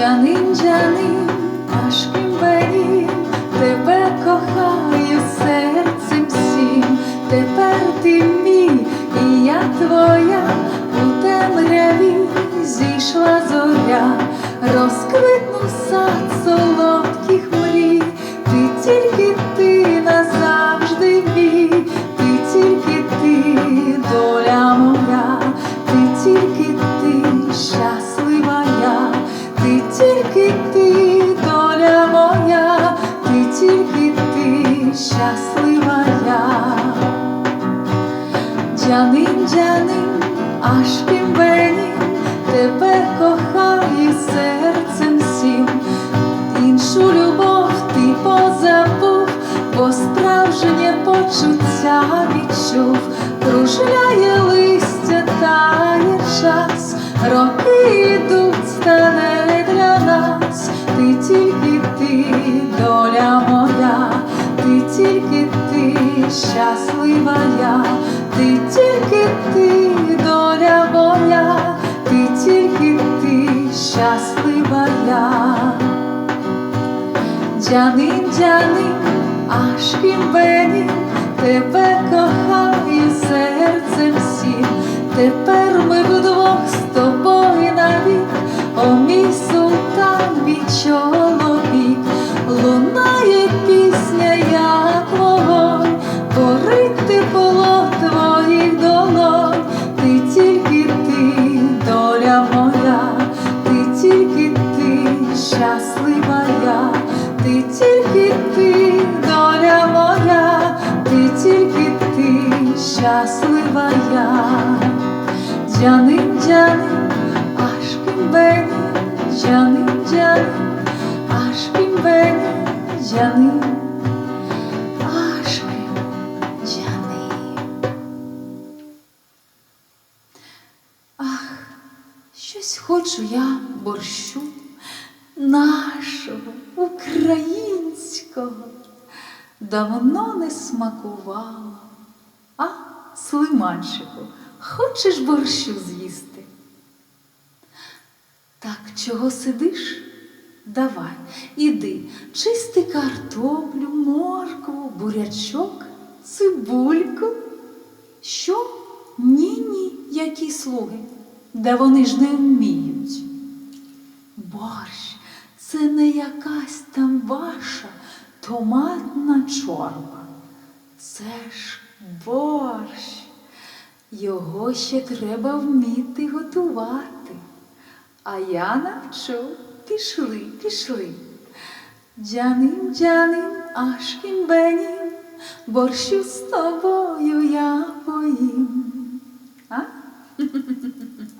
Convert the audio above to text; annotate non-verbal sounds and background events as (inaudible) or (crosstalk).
Джанин, джанин, аж кімбені, тебе щаслива я. Джанин, джанин, аж пімбені, тебе кохаю серцем всім, іншу любов ти позабув, бо справжнє почуття відчув, кружляє листя, тає час, роки йдуть, стане щаслива я, ти тільки ти, доля моя, ти тільки ти, щаслива я. Джанин, джанин, аж кімбені, тебе кохаю серцем всім. Тепер тільки ти, доля моя, ти тільки ти, щаслива я. Джанин, джанин, аж кімбені, джанин, джанин, аж кімбені, джанин, щось хочу я борщу нашого, українського, давно не смакувала. А, слиманчику, хочеш борщу з'їсти? Так чого сидиш? Давай, іди, чисти картоплю, моркву, бурячок, цибульку. Що? Ні, ні, які слуги, де вони ж не вміють. Борщ, це не якась там ваша томатна чорба. Це ж борщ. Його ще треба вміти готувати. А я навчу пішли, пішли. Джаним, дяним аж кімбенім, борщу з тобою я поїм. А? (laughs)